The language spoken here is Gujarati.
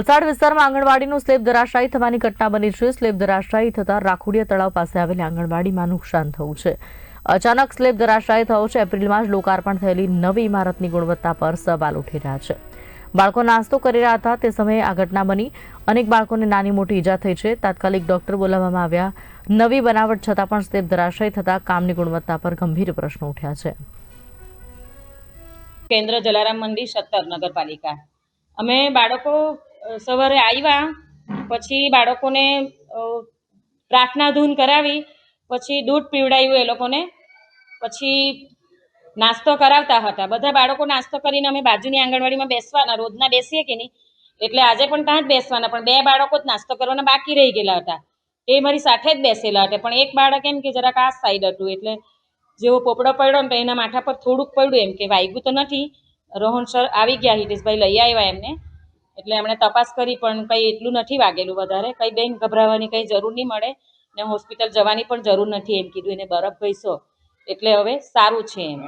વલસાડ વિસ્તારમાં આંગણવાડીનું સ્લેબ ધરાશાયી થવાની ઘટના બની છે. સ્લેબ ધરાશાયી થતાં રાખોડિયા તળાવ પાસે આવેલી આંગણવાડીમાં નુકસાન થયું છે. અચાનક સ્લેબ ધરાશાયી થયો છે. એપ્રિલમાં જ લોકાર્પણ થયેલી નવી ઇમારતની ગુણવત્તા પર સવાલ ઉઠી રહ્યા છે. બાળકો નાસ્તો કરી રહ્યા હતા. તે સમયે આ ઘટના બની. અનેક બાળકોને નાની મોટી ઈજા થઈ છે. તાત્કાલિક ડોક્ટર બોલાવવામાં આવ્યા. નવી બનાવટ છતાં પણ સ્લેબ ધરાશાયી થતાં કામની ગુણવત્તા પર ગંભીર પ્રશ્નો ઉઠ્યા છે. કેન્દ્ર જલારામ મંદિર સત્તર નગરપાલિકા. અમે બાળકો સવારે આવ્યા પછી બાળકોને પ્રાર્થના ધૂન કરાવી, પછી દૂધ પીવડાવ્યું એ લોકોને, પછી નાસ્તો કરાવતા હતા. બધા બાળકો નાસ્તો કરીને અમે બાજુની આંગણવાડીમાં બેસવાના, રોજના બેસીએ કે નહીં? એટલે આજે પણ ત્યાં જ બેસવાના, પણ બે બાળકો જ નાસ્તો કરવાના બાકી રહી ગયેલા હતા. એ મારી સાથે જ બેસેલા હતા. પણ એક બાળક એમ કે જરાક આ સાઈડ હતું, એટલે જેવો પોપડો પડ્યો ને તો એના માથા પર થોડુંક પડ્યું એમ કે વાગ્યું તો નથી. રોહન સર આવી ગયા હિતેશભાઈ, લઈ આવ્યા એમને. એટલે એમણે તપાસ કરી, પણ કંઈ એટલું નથી વાગેલું વધારે. કંઈ બેન ગભરાવાની કંઈ જરૂર નહીં મળે. ને હોસ્પિટલ જવાની પણ જરૂર નથી એમ કીધું. એને બરફ ઘઈસો. એટલે હવે સારું છે એમ.